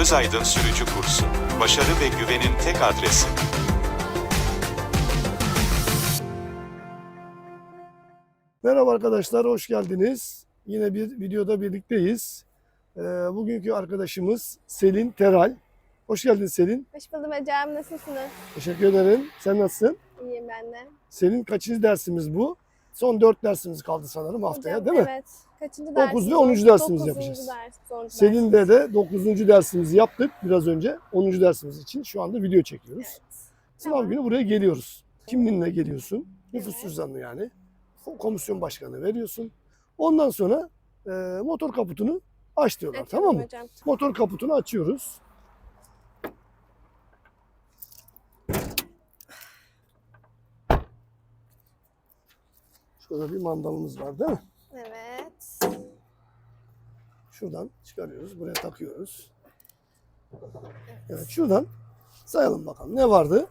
Özaydın Sürücü Kursu. Başarı ve güvenin tek adresi. Merhaba arkadaşlar, hoş geldiniz. Yine bir videoda birlikteyiz. Ee, bugünkü arkadaşımız Selin Teral. Hoş geldin Selin. Hoş buldum Ecem. Nasılsınız? Teşekkür ederim. Sen nasılsın? İyiyim ben de. Selin kaçıncı dersimiz bu? Son dört dersimiz kaldı sanırım haftaya Hocam, değil mi? Evet. Kaçıncı Dokuz ve dersimiz? onuncu dersimizi Dokuzuncu yapacağız. Ders, son ders. De dokuzuncu dersimizi yaptık biraz önce. Onuncu dersimiz için şu anda video çekiyoruz. Evet. Sınav Tamam. günü buraya geliyoruz. Kimliğinle geliyorsun. Nüfus Evet. cüzdanını yani. Komisyon başkanı veriyorsun. Ondan sonra e, motor kaputunu aç diyorlar Evet, tamam mı? Hocam. Motor kaputunu açıyoruz. Şurada bir mandalımız var değil mi? Evet. Şuradan çıkarıyoruz. Buraya takıyoruz. Evet şuradan sayalım bakalım. Ne vardı?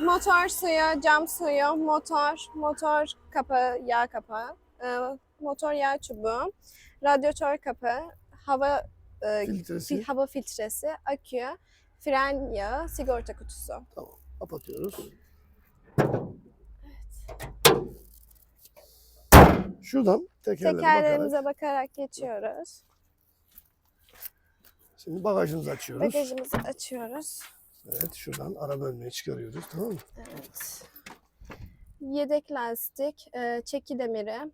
Motor suyu, cam suyu, motor, motor kapağı, yağ kapağı, e, motor yağ çubuğu, radyatör kapağı, hava e, Filtresi. fil- hava filtresi, akü, fren yağı, sigorta kutusu. Tamam. Kapatıyoruz. Şuradan tekerlere bakarak Tekerlerimize bakarak geçiyoruz. Şimdi bagajımızı açıyoruz. Bagajımızı açıyoruz. Evet şuradan ara bölmeyi çıkarıyoruz tamam mı? Evet. Yedek lastik, e, çeki demiri,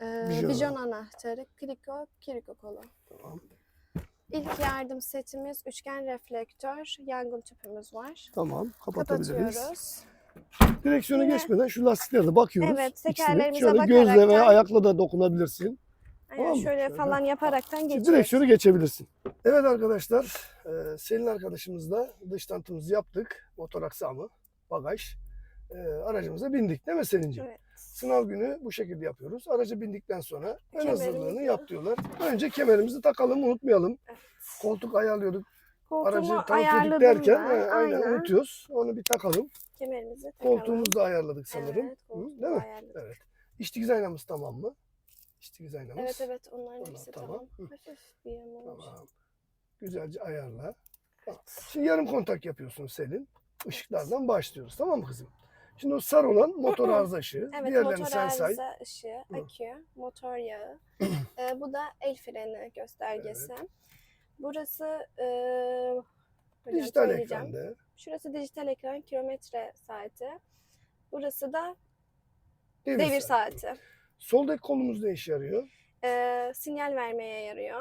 e, Bijon. bijon anahtarı, kriko, kriko kolu. Tamam. İlk yardım setimiz, üçgen reflektör, yangın tüpümüz var. Tamam kapatabiliriz. Kapatıyoruz. Direksiyona Yine- geçmeden şu lastiklere de bakıyoruz. Evet, İkisini. tekerlerimize Şöyle bakaraktan- gözle veya ayakla da dokunabilirsin. Aynen Tamam mı? şöyle Şöyle. falan yaparaktan geçiyoruz. direksiyonu geçebilirsin. Evet arkadaşlar, e, Selin arkadaşımızla dış tanıtımımızı yaptık. Motor aksamı, bagaj. E, aracımıza bindik değil mi Selin'ciğim? Evet. Sınav günü bu şekilde yapıyoruz. Araca bindikten sonra ön hazırlığını yap diyorlar. Önce kemerimizi takalım unutmayalım. Evet. Koltuk ayarlıyorduk. Aracı Koltuğumu tanıtıyorduk ayarladım derken ben. he, aynen, unutuyoruz. Onu bir takalım. Kemerimizi takalım. Koltuğumuzu da ayarladık sanırım. Evet, Hı, değil mi? ayarladık. Evet. İç dikiz aynamız tamam mı? İç dikiz aynamız. Evet evet onların Tamam, hepsi tamam. tamam. Hafif bir yamulmuş. Tamam. Güzelce ayarla. Tamam. Şimdi yarım kontak yapıyorsun Selin. Işıklardan başlıyoruz. Tamam mı kızım? Şimdi o sarı olan motor arıza ışığı. Evet Diğerlerini motor sen say. arıza ışığı, akü, motor yağı. Ee, bu da el freni göstergesi. Burası e, hocam Dijital ekranda. Şurası dijital ekran, kilometre saati. Burası da Devir, devir saati. saati. Soldaki kolumuz ne işe yarıyor? Ee, sinyal vermeye yarıyor.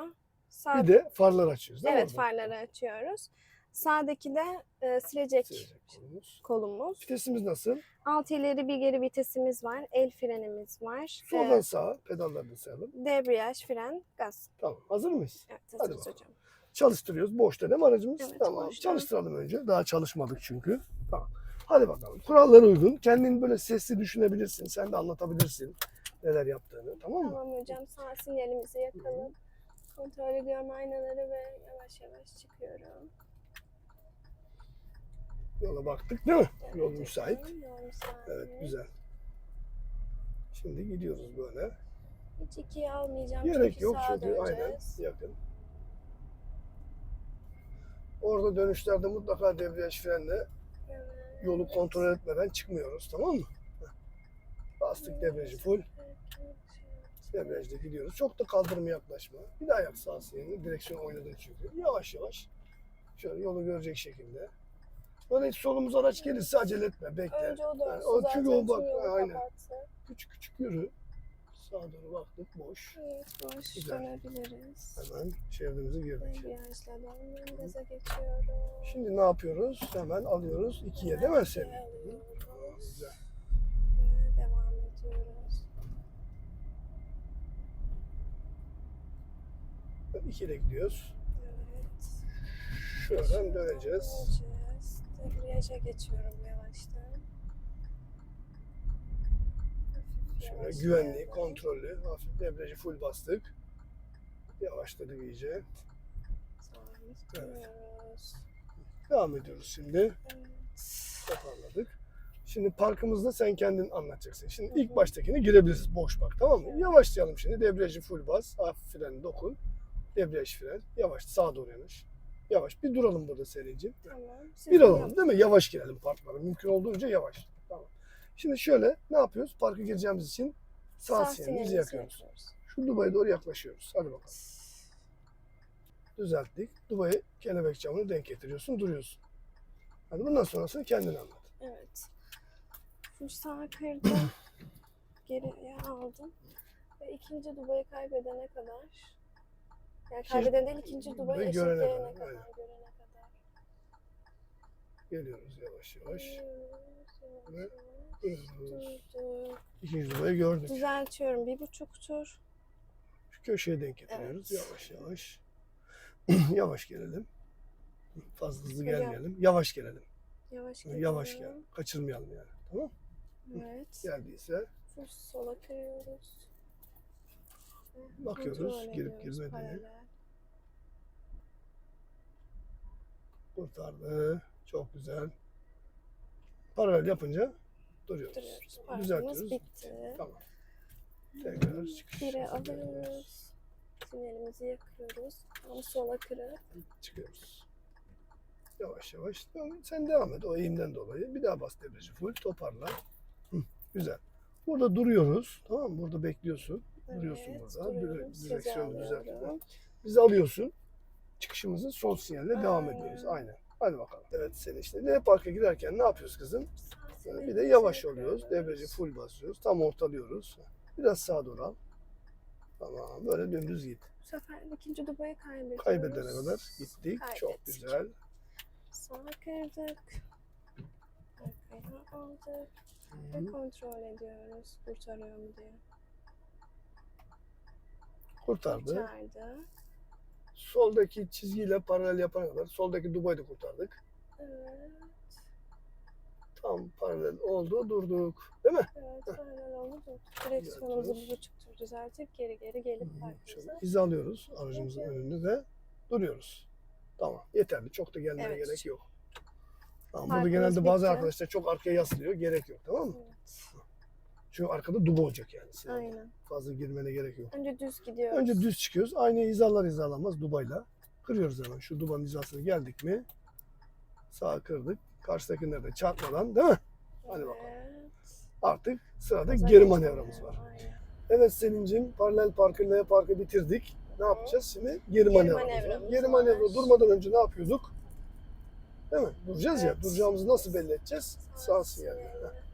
Sağ, Bir de farlar açıyoruz değil mi evet orada? farları açıyoruz. Sağdaki de e, silecek Silecek kolumuz. kolumuz. Vitesimiz nasıl? Alt ileri bir geri vitesimiz var. El frenimiz var. Soldan Ee, sağa pedalları da sayalım. debriyaj, fren, gaz. Tamam. Hazır mıyız? Evet, Hadi hazırız bakalım. hocam. Çalıştırıyoruz. Boşta değil mi aracımız? Evet, tamam. boşta. Çalıştıralım önce. Daha çalışmadık çünkü. Tamam. Hadi bakalım. Kurallara uygun. Kendini böyle sesli düşünebilirsin. Sen de anlatabilirsin neler yaptığını. Tamam mı? Tamam hocam sağ sinyalimizi yakalım. Kontrol ediyorum aynaları ve yavaş yavaş çıkıyorum. Yola baktık değil mi? Evet, Yol müsait. Yol müsait. Evet güzel. Şimdi gidiyoruz böyle. Hiç ikiye almayacağım Gerek çünkü yok sağa çünkü aynen döneceğiz. yakın. Orada dönüşlerde mutlaka debriyaj frenle Evet. yolu kontrol etmeden çıkmıyoruz tamam mı? Bastık debriyajı full. Debriyajda gidiyoruz. Çok da kaldırıma yaklaşma. Bir daha yap sağ sinyalini. Direksiyon oynadın çünkü. Yavaş yavaş. Şöyle yolu görecek şekilde. Böyle hiç solumuz araç gelirse acele etme. Bekle. Önce o dönsün Yani o çünkü o bak, aynen. Küçük küçük yürü. Sağa doğru baktık. Boş. Evet boş Güzel. dönebiliriz. Hemen şeridimize girdik. Döndüm gaza geçiyorum. Şimdi ne yapıyoruz? Hemen alıyoruz. ikiye değil mi alıyoruz. güzel. Devam ediyoruz. İkiyle gidiyoruz. Evet. Şuradan döneceğiz. Döneceğiz. Debriyaja geçiyorum yavaştan. Şöyle yavaş güvenli, ilerliyorum. kontrollü. Hafif debriyajı full bastık. Yavaşladık iyice. Evet. Devam ediyoruz şimdi. Evet. Toparladık. Şimdi parkımızda sen kendin anlatacaksın. Şimdi ilk baştakini girebiliriz boş park tamam mı? Yavaşlayalım şimdi. Debriyajı full bas. Hafif freni dokun. Debriyaj fren. Yavaş sağa doğru yanaş. Yavaş. Bir duralım burada Selin'ciğim. Tamam. Bir alalım değil mi? Yavaş girelim parklara. Mümkün olduğunca yavaş. Tamam. Şimdi şöyle ne yapıyoruz? Parka gireceğimiz için sağ, sinyalimizi sinyalimizi yakıyoruz. Şu Dubai'ye doğru yaklaşıyoruz. Hadi bakalım. Düzelttik. Dubai'ye kelebek camını denk getiriyorsun, duruyorsun. Hadi bundan sonrasını kendin anlat. Evet. Şimdi sağa kırdım. Geriye aldım. Ve ikinci dubayı kaybedene kadar. Yani kaybeden değil ikinci dubayı dubayı eşitleyene görene kadar. Görene kadar. Geliyoruz yavaş yavaş. Ve. İkinci Dubai'yi gördük. Düzeltiyorum. Bir buçuk tur. Şu köşeye denk getiriyoruz. Evet. Yavaş yavaş. yavaş gelelim. Fazla hızlı gelmeyelim. Yavaş gelelim. Yavaş Yavaş gel. Kaçırmayalım yani. Tamam? Evet. Geldiyse Full sola kırıyoruz. Bakıyoruz, girip girmediğini. kurtardı. Çok güzel. Paralel yapınca duruyoruz. Duruyoruz. Düzeltiyoruz. bitti. Tamam. Tekrar çıkış. Bire alıyoruz. Sinyalimizi yakıyoruz. Ama sola kırıp Çıkıyoruz. Yavaş yavaş. Sen devam et o eğimden dolayı. Bir daha bas debriyajı full toparla. Hı, güzel. Burada duruyoruz. Tamam mı? Burada bekliyorsun. Duruyorsun Evet, burada. duruyorum. Dire- Sizi direksiyonu alıyorum. düzeltmeden. Bizi alıyorsun. Çıkışımızı sol sinyalle devam ediyoruz. Aynen. Hadi bakalım. Evet sen işte ne parka girerken ne yapıyoruz kızım? Yani bir de yavaş oluyoruz. Debriyajı full basıyoruz. Tam ortalıyoruz. Biraz sağa doğru al. Tamam. Böyle dümdüz git. Bu sefer ikinci dubayı kaybediyoruz. Kaybedene kadar gittik. Çok Kaybettik. güzel. Sağa kırdık. Arkaya aldık. Ve kontrol ediyoruz. Kurtarıyor mu diye. Kurtardı. Kurtardı. Soldaki çizgiyle paralel yapana kadar soldaki Dubai'de kurtardık. Evet. Tam paralel oldu durduk. Değil mi? Evet. Paralel oldu. Direksiyonumuzu Düzeltiyoruz. bir buçuk tur düzeltip geri geri gelip Şöyle parkımıza. hizalıyoruz aracımızın önünü ve duruyoruz. Tamam yeterli. Çok da gelmeye Evet. gerek yok. Tamam, burada genelde bazı bitti. arkadaşlar çok arkaya yaslıyor. Gerek yok tamam mı? Evet. Çünkü arkada duba olacak yani. Senin Aynen. Fazla girmene gerek yok. Önce düz gidiyoruz. Önce düz çıkıyoruz. Aynı hizalar hizalanmaz dubayla. Kırıyoruz hemen. Şu dubanın hizasına geldik mi? Sağa kırdık. Karşıdakileri de çarpmadan değil mi? Hadi bakalım. Evet. Artık sırada Gaza geri manevramız var. aynen. Evet Selin'cim paralel parkı L parkı bitirdik. Ne yapacağız şimdi? Geri, manevramız var. manevramız Geri var. manevra durmadan önce ne yapıyorduk? Değil mi? Duracağız ya. Evet. Duracağımızı nasıl belli edeceğiz? Sağ sinyal. sinyal. Heh.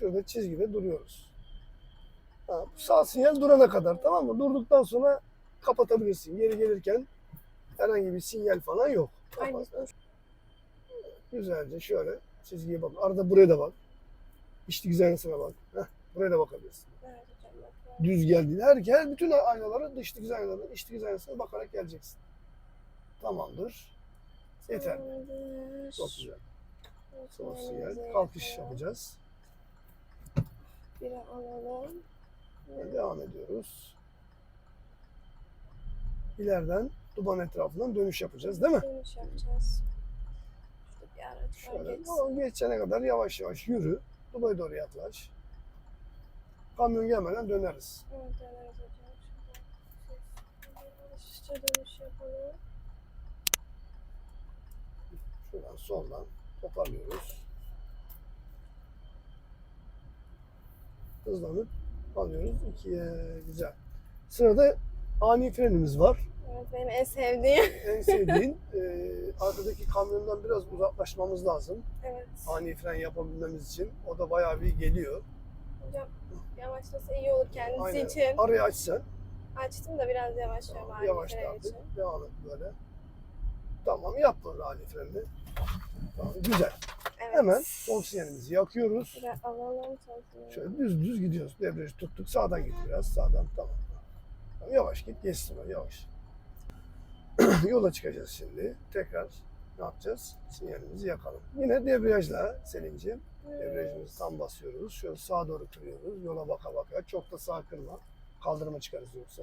Şurada çizgide duruyoruz. Ha, sağ sinyal durana kadar tamam mı? Durduktan sonra kapatabilirsin. Geri gelirken herhangi bir sinyal falan yok. Kapat. Güzelce şöyle çizgiye bak. Arada buraya da bak. İşte güzelliğine bak. Heh, buraya da bakabilirsin. Bak. Düz geldiğinde her, her bütün aynaları dış dikiz aynaları, iç dikiz aynasına bakarak geleceksin. Tamamdır. Yeter. Tamamdır. Çok güzel. Sinyal. Kalkış yapacağız. Biri alalım. Ve devam ediyoruz. İleriden duban etrafından dönüş yapacağız değil mi? Dönüş yapacağız. Bir araç. Şöyle o geçene kadar yavaş yavaş yürü. Dubai'ye doğru yaklaş. Kamyon gelmeden döneriz. Evet, döneriz hocam. Yavaşça dönüş yapalım. Şuradan soldan toparlıyoruz. Hızlanıp alıyoruz. İkiye güzel. Sırada ani frenimiz var. Evet, benim en sevdiğim. En sevdiğin e, arkadaki kamyondan biraz uzaklaşmamız lazım. Evet. Ani fren yapabilmemiz için. O da bayağı bir geliyor. Hocam yavaşlasa iyi olur kendisi Aynen. için. Arayı açsan. Açtım da biraz yavaşlıyorum Tamam, aynı yavaş fren için. Devam et böyle. Tamam yap böyle ani frenini. Güzel. Evet. Hemen sol sinyalimizi yakıyoruz. Biraz alalım. Şöyle düz düz gidiyoruz. Debriyajı tuttuk. Sağdan git biraz. Sağdan tamam. Yavaş git. Geçsin o yavaş. Yola çıkacağız şimdi. Tekrar ne yapacağız? Sinyalimizi yakalım. Yine debriyajla Selin'ciğim. Debriyajımızı tam basıyoruz. Şöyle sağa doğru kırıyoruz. Yola baka baka. Çok da sağ kırma. Kaldırıma çıkarız yoksa.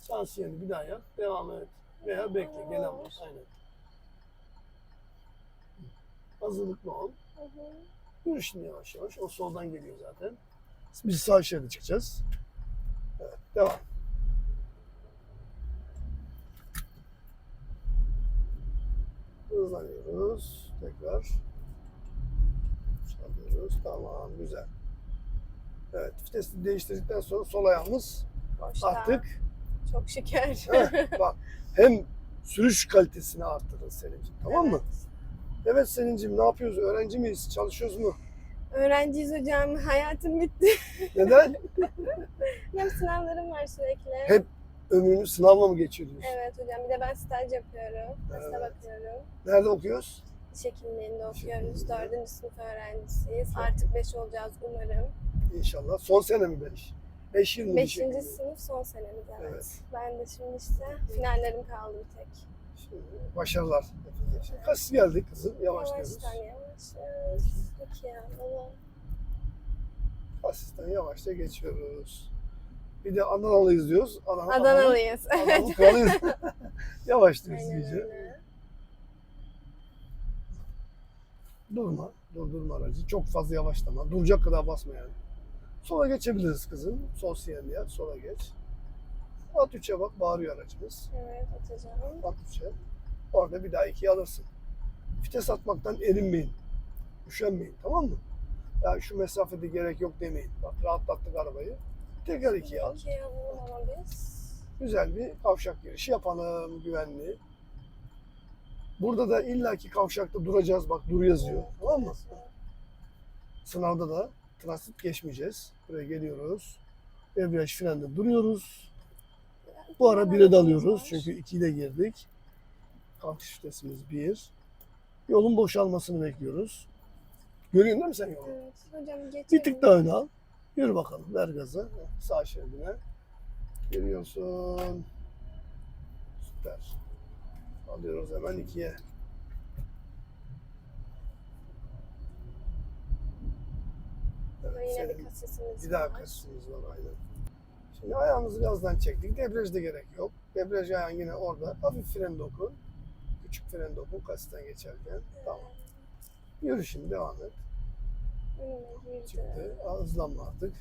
Sağ sinyali bir daha yap. Devam et. Veya bekle. Gelen var. Aynen. Hazırlıklı ol. Hı hı. Yürü şimdi yavaş yavaş. O soldan geliyor zaten. Biz sağ şeride çıkacağız. Evet, devam. Hızlanıyoruz. Tekrar. Hızlanıyoruz. Tamam, güzel. Evet, vitesi değiştirdikten sonra sol ayağımız Boşta. artık... Çok şeker. Heh, bak, hem sürüş kalitesini arttırır senin için, tamam mı? Evet Selin'cim ne yapıyoruz? Öğrenci miyiz? Çalışıyoruz mu? Öğrenciyiz hocam. Hayatım bitti. Neden? Benim sınavlarım var sürekli. Hep Ömrünü sınavla mı geçiriyorsun? Evet hocam. Bir de ben staj yapıyorum. Hasta Evet. bakıyorum. Nerede okuyoruz? Diş hekimliğinde okuyoruz. Dördüncü sınıf öğrencisiyiz. Artık beş olacağız umarım. İnşallah. Son sene mi beş? Beş yıl mı? Beşinci sınıf son senemiz evet. Evet. Ben de şimdi işte finallerim kaldı bir tek. Başarılar. Kaç geldik kızım? Yavaş. Baba. Asistan yavaşça geçiyoruz. Bir de Adanalıyız diyoruz. Adana, Adanalıyız. Adana'nın Evet. kralıyız. Yavaşlıyoruz iyice. Durma. Durdurma aracı. Çok fazla yavaşlama. Duracak kadar basma yani. Sola geçebiliriz kızım. Sol sinyal sola geç. At 3'e bak bağırıyor aracımız. Evet atacağım. At 3'e. Orada bir daha 2'yi alırsın. Vites atmaktan erinmeyin. Üşenmeyin tamam mı? Ya şu mesafede gerek yok demeyin. Bak rahatlattık arabayı. Tekrar 2'yi al. İkiye alalım ama biz. Güzel bir kavşak girişi yapalım güvenli. Burada da illaki kavşakta duracağız. Bak dur yazıyor. Tamam mı? Sınavda da transit geçmeyeceğiz. Buraya geliyoruz. Debriyaj frende duruyoruz. Bu ara 1'e de alıyoruz. Çünkü 2'yi de girdik. Kalkış vitesimiz 1. Yolun boşalmasını bekliyoruz. Görüyorsun değil mi sen yolu? Evet hocam geçelim. Bir tık daha öne al. Yürü bakalım. Ver gazı. Sağ şeridine. Geliyorsun. Süper. Alıyoruz hemen ikiye. Burada yine bir kasesimiz bir daha var. kasımız var aynen. Şimdi ayağımızı gazdan çektik. Debriyajda gerek yok. Debriyaj ayağın yine orada. Hafif fren dokun. Küçük fren dokun kasitten geçerken. Tamam. Yürü şimdi devam et. Önüme. Çıktı. Hızlanma artık.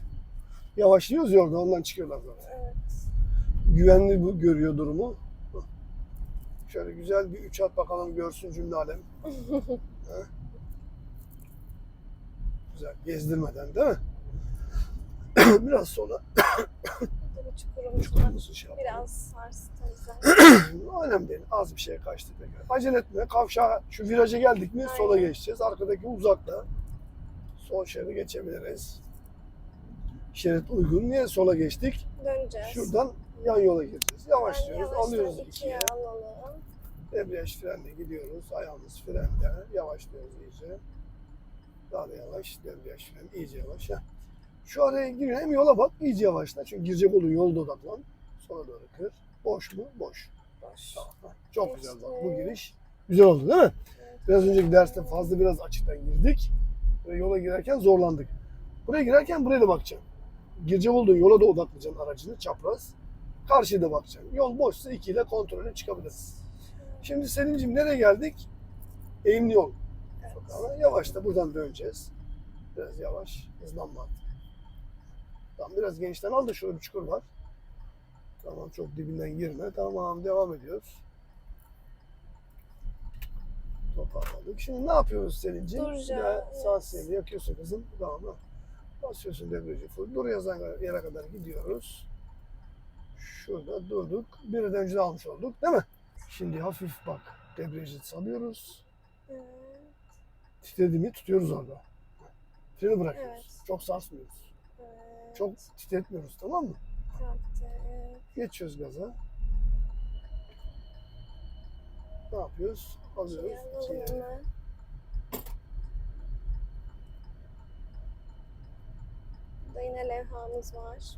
Yavaşlıyoruz ya orada ondan çıkıyorlar zaten. Evet. güvenli bu görüyor durumu. Şöyle güzel bir üç at bakalım görsün cümle alem. Ha? güzel gezdirmeden değil mi? Biraz sonra çukurumuzu şey yapalım. Biraz sarstı değil. Az bir şey kaçtı. Acele etme. Kavşağa şu viraja geldik mi sola Aynen. geçeceğiz. Arkadaki uzakta. Sol şeridi geçebiliriz. Şerit uygun. Niye sola geçtik? Döneceğiz. Şuradan yan yola gireceğiz. Yavaşlıyoruz. yavaştan Alıyoruz ikiye ikiye. alalım. Debriyaj frenle gidiyoruz. Ayağımız frende. Yavaşlıyoruz iyice. Daha da yavaş. Debriyaj fren iyice yavaş. Heh. Şu araya giriyor. Hem yola bak iyice yavaşla. Çünkü girecek olduğun yolda odaklan. Sola doğru kır. Boş mu? Boş. Boş. Tamam. Çok güzel bak. Bu giriş güzel oldu değil mi? Biraz önceki derste fazla biraz açıktan girdik. Ve yola girerken zorlandık. Buraya girerken buraya da bakacaksın. Girecek olduğun yola da odaklayacaksın aracını çapraz. Karşıya da bakacaksın. Yol boşsa ikiyle kontrolü çıkabilirsin. Şimdi Selim'ciğim nereye geldik? Eğimli yol. Evet. Yavaş da buradan döneceğiz. Biraz yavaş. Hızlanma. Tamam biraz genişten al da şurada bir çukur var. Tamam çok dibinden girme. Tamam devam ediyoruz. Toparladık. Şimdi ne yapıyoruz Selin'ciğim? Sağ sinyali yakıyorsun kızım. Tamam mı? Basıyorsun debriyajı full. Dur yazan yere kadar gidiyoruz. Şurada durduk. Bir de önce de almış olduk değil mi? Şimdi hafif bak debriyajı salıyoruz. Evet. Titredi mi tutuyoruz orada. Freni bırakıyoruz. Evet. Çok sarsmıyoruz. Çok titretmiyoruz tamam mı? Geçiyoruz gaza. Ne yapıyoruz? Alıyoruz. Alalım. Burada yine levhamız var.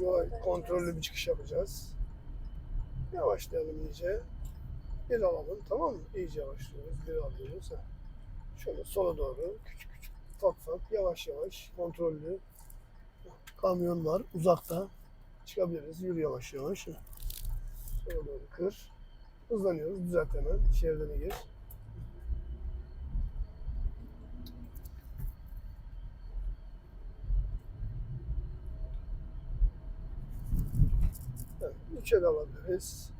Yola kontrollü bir çıkış yapacağız. Yavaşlayalım iyice. Bir alalım tamam mı? İyice yavaşlıyoruz. Bir alıyoruz. Ha. Şöyle sola doğru küçük küçük ufak ufak yavaş yavaş kontrollü. Kamyon var uzakta. Çıkabiliriz. Yürü yavaş yavaş. Sola doğru kır. Hızlanıyoruz. Düzelt hemen. Şeridine gir. Evet, üçe de alabiliriz.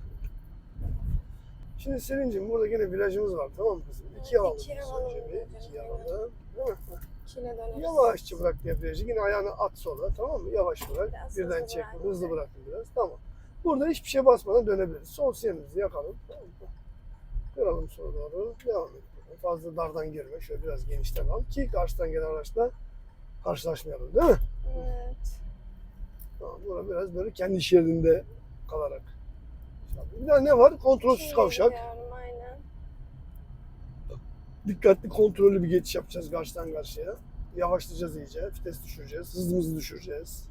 Şimdi Selin'cim burada yine virajımız var tamam mı kızım? İki alalım. İki alalım İki alalım. Değil mi? Çile döneriz. Yavaşça bırak debriyajı. Yine ayağını at sola tamam mı? Yavaş bırak. Biraz Birden bırak. Hızlı bıraktım biraz. Tamam. Burada hiçbir şey basmadan dönebiliriz. Sol sinyalimizi yakalım. Tamam mı? Kıralım sola doğru. Devam edelim. Fazla dardan girme. Şöyle biraz genişten al. Ki karşıdan gelen araçla karşılaşmayalım değil mi? Evet. Tamam. Burada biraz böyle kendi şeridinde kalarak. Bir daha ne var? Kontrolsüz Çile kavşak. aynen. Dikkatli kontrollü bir geçiş yapacağız karşıdan karşıya. Yavaşlayacağız iyice. Vites düşüreceğiz. Hızımızı düşüreceğiz.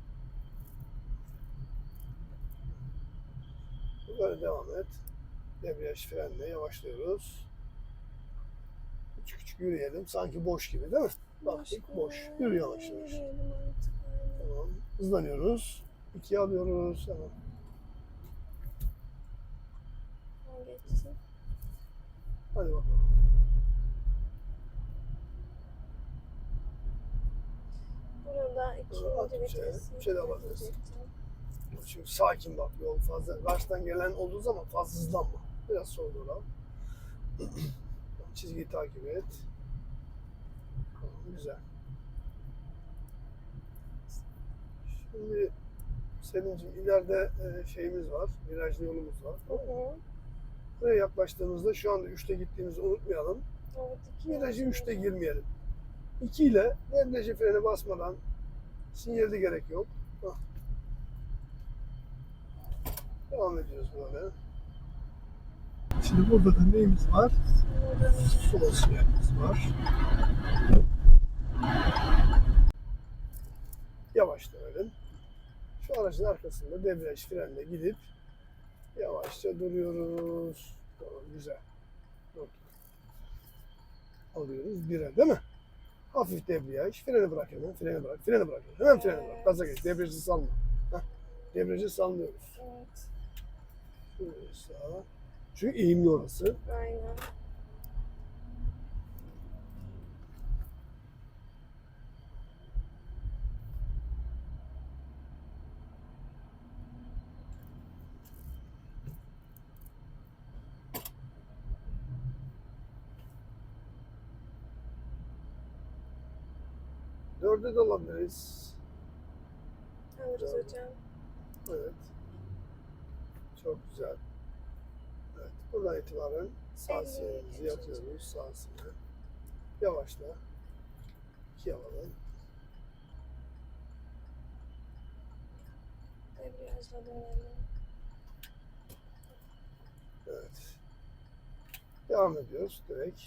Böyle devam et. Debriyaj frenle yavaşlıyoruz. Küçük küçük yürüyelim. Sanki boş gibi değil mi? Baktık boş. Yürü yavaş yavaş. Tamam. Hızlanıyoruz. İkiye alıyoruz. Tamam. Hadi bakalım. Burada ikinci At bir şey, bir şey de alabilirsin. Çünkü sakin bak yol fazla. Karşıdan gelen olduğu zaman fazla hızlanma. Biraz sola doğru al. Çizgiyi takip et. Tamam, güzel. Şimdi Selin'cim ileride e, şeyimiz var. Virajlı yolumuz var. Hı. Buraya yaklaştığımızda şu anda 3'te gittiğimizi unutmayalım. Evet, Virajı viraj 3'te var. girmeyelim. 2 ile debriyajı freni basmadan sinyali gerek yok. Devam ediyoruz böyle. Şimdi burada da neyimiz var? Sol sinyalimiz var. Yavaş dönelim. Şu aracın arkasında debriyaj frenle gidip yavaşça duruyoruz. Tamam güzel. Durduk. Alıyoruz bire değil mi? Hafif debriyaj. Freni bırak hemen. Freni bırak. Freni bırak. Hemen freni bırak. Gaza geç. Debriyajı salma. Heh. Debriyajı sallıyoruz. Evet, sağa. Çünkü eğimli orası. aynen. Dörde de alabiliriz. Alırız hocam. Evet. Çok güzel. Evet. Buradan itibaren yakıyoruz. Sağ sinyal. Yavaşla. İki alalım. Debriyajla dönelim. Evet. Devam ediyoruz direkt.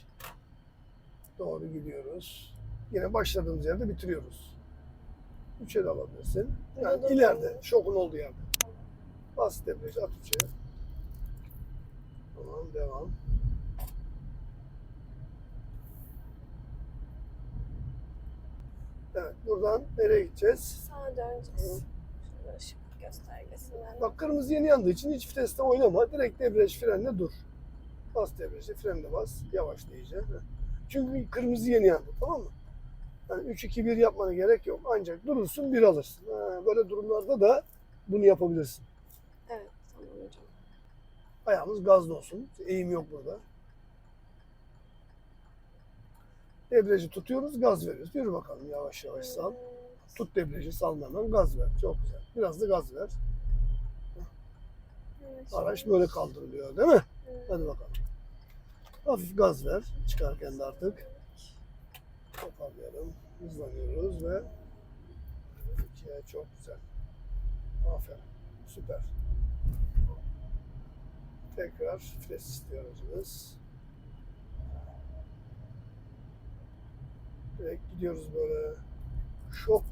Doğru gidiyoruz. Yine başladığımız yerde bitiriyoruz. Üçe de alabilirsin. Yani Burada ileride, duralım. şokun olduğu yerde. Bas debriyaj, at üçe. Tamam, devam. Evet, buradan nereye gideceğiz? Sağa döneceğiz. Şöyle ışık göstergesinden. Bak kırmızı yeni yandığı için hiç viteste oynama. Direkt debriyaj frenle dur. Bas debriyajı, frenle bas. Yavaşla iyice. Çünkü kırmızı yeni yandı tamam mı? Yani 3-2-1 yapmana gerek yok. Ancak durursun bir alırsın. Ha, böyle durumlarda da bunu yapabilirsin. Evet, tamam hocam. Ayağımız gazda olsun. Eğim yok burada. Debriyajı tutuyoruz, gaz veriyoruz. Yürü bakalım yavaş yavaş sal. Tut debriyajı salma hemen gaz ver. Çok güzel. Biraz da gaz ver. Araç böyle kaldırılıyor değil mi? Hadi bakalım. Hafif gaz ver. Çıkarken de artık. Toparlayalım. Hızlanıyoruz ve ikiye çok güzel. Aferin. Süper. Tekrar fres istiyor aracımız. Direkt gidiyoruz böyle şok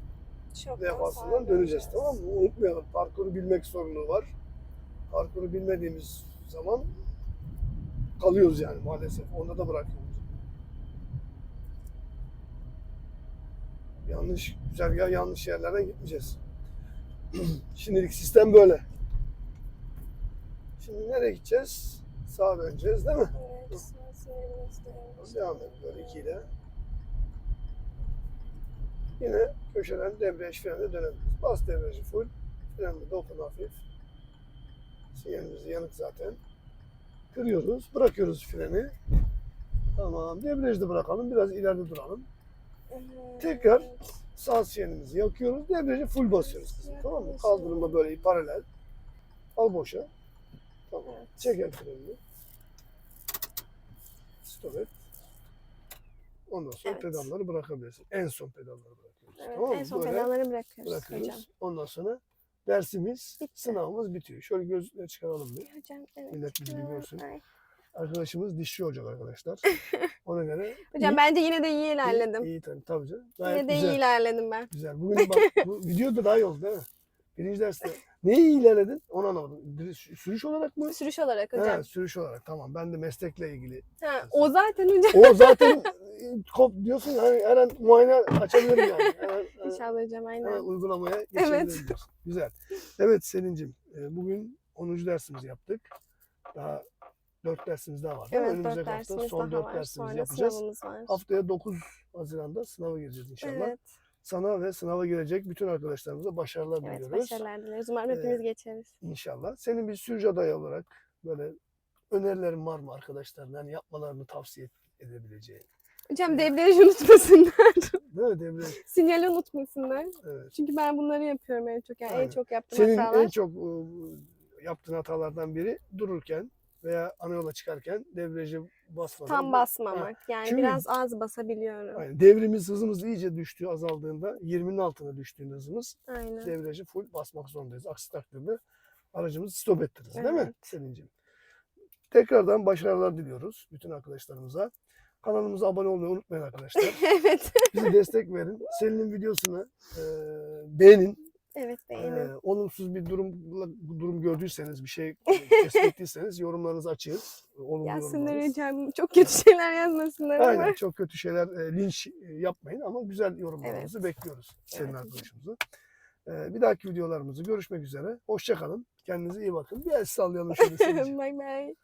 Çok levhasından döneceğiz tamam mı? Unutmayalım parkuru bilmek sorunu var. Parkuru bilmediğimiz zaman kalıyoruz yani maalesef. Onda da bırakıyoruz. Yanlış güzergah yanlış yerlerden gitmeyeceğiz. Şimdilik sistem böyle. Şimdi nereye gideceğiz? Sağa döneceğiz değil mi? Evet, de Devam et böyle ikiyle. Yine köşeden debriyaj frenle dönebiliriz. Bas debriyajı full. Frenle dokun hafif. Sinyalimiz yanık zaten. Kırıyoruz. Bırakıyoruz freni. Tamam. Debriyajda bırakalım. Biraz ileride duralım. Tekrar sağ sinyalimizi yakıyoruz. Debriyajı full basıyoruz kızım. Tamam mı? Kaldırımla böyle paralel. Al boşa. Tamam. Çek el frenini. Stop et. Ondan sonra Evet. pedalları bırakabilirsin. En son pedalları bırakıyoruz. Evet, tamam mı? en son Böyle pedalları bırakıyoruz bırakıyoruz. hocam. Ondan sonra dersimiz, Bitti. sınavımız bitiyor. Şöyle gözlükleri çıkaralım bir. Hocam evet. Millet bizi bir görsün. Ay. Arkadaşımız dişçi olacak arkadaşlar. Ona göre Hocam iyi- bence yine de iyi iyi, ilerledim. iyi tabii, tabii canım. Gayet Yine de güzel. iyi ilerledim ben. Güzel. Bugün bak bu videoda daha iyi oldu değil mi? Birinci derste neyi iyi ilerledin onu anlamadım. Sürüş olarak mı? Sürüş olarak hocam. Ha, sürüş olarak tamam. Ben de meslekle ilgili. Ha, o zaten hocam. O zaten e, kop diyorsun hani her an muayene açabilirim yani. Hemen, hemen- İnşallah hocam aynen. uygulamaya geçebilirim diyorsun. Güzel. Evet Selin'cim e, bugün 10. dersimizi yaptık. Daha 4 dersimiz daha var. değil? Evet Önümüzdeki hafta dersimiz son daha 4 var. dersimizi Sonra yapacağız. var. Haftaya 9 Haziran'da sınava gireceğiz inşallah. Evet, Sana ve sınava girecek bütün arkadaşlarımıza başarılar evet diliyoruz. başarılar dileriz. Umarım Ee, hepimiz geçeriz. İnşallah. Senin bir sürücü adayı olarak böyle önerilerin var mı arkadaşlarına? Yani yapmalarını tavsiye edebileceğin. Hocam debriyajı unutmasınlar. Değil mi Devreci? Sinyali unutmasınlar. Evet. Çünkü ben bunları yapıyorum en çok. Yani en Aynen. çok yaptığım Senin hatalar. en çok e, yaptığın hatalardan biri dururken veya ana yola çıkarken devreci basmadan. Tam basmamak. Yani Çünkü- biraz az basabiliyorum. Aynen. Devrimiz hızımız iyice düştüğü azaldığında 20'nin altına düştüğünde hızımız Aynen. devreci full basmak zorundayız. Aksi takdirde aracımızı stop ettiririz değil mi Evet. Selin'ciğim? Tekrardan başarılar diliyoruz bütün arkadaşlarımıza. Kanalımıza abone olmayı unutmayın arkadaşlar. evet. Bize destek verin. Selin'in videosunu e, beğenin. Evet E, beğenin. olumsuz bir durum durum gördüyseniz, bir şey tespit ettiyseniz yorumlarınızı açın. Olumlu Yazsınlar hocam. Çok kötü şeyler yazmasınlar ama. Aynen çok kötü şeyler e, linç e, yapmayın ama güzel yorumlarınızı bekliyoruz senin Evet. arkadaşımızı. E, bir dahaki videolarımızı görüşmek üzere. Hoşçakalın. Kendinize iyi bakın. Bir el sallayalım şöyle bye bye.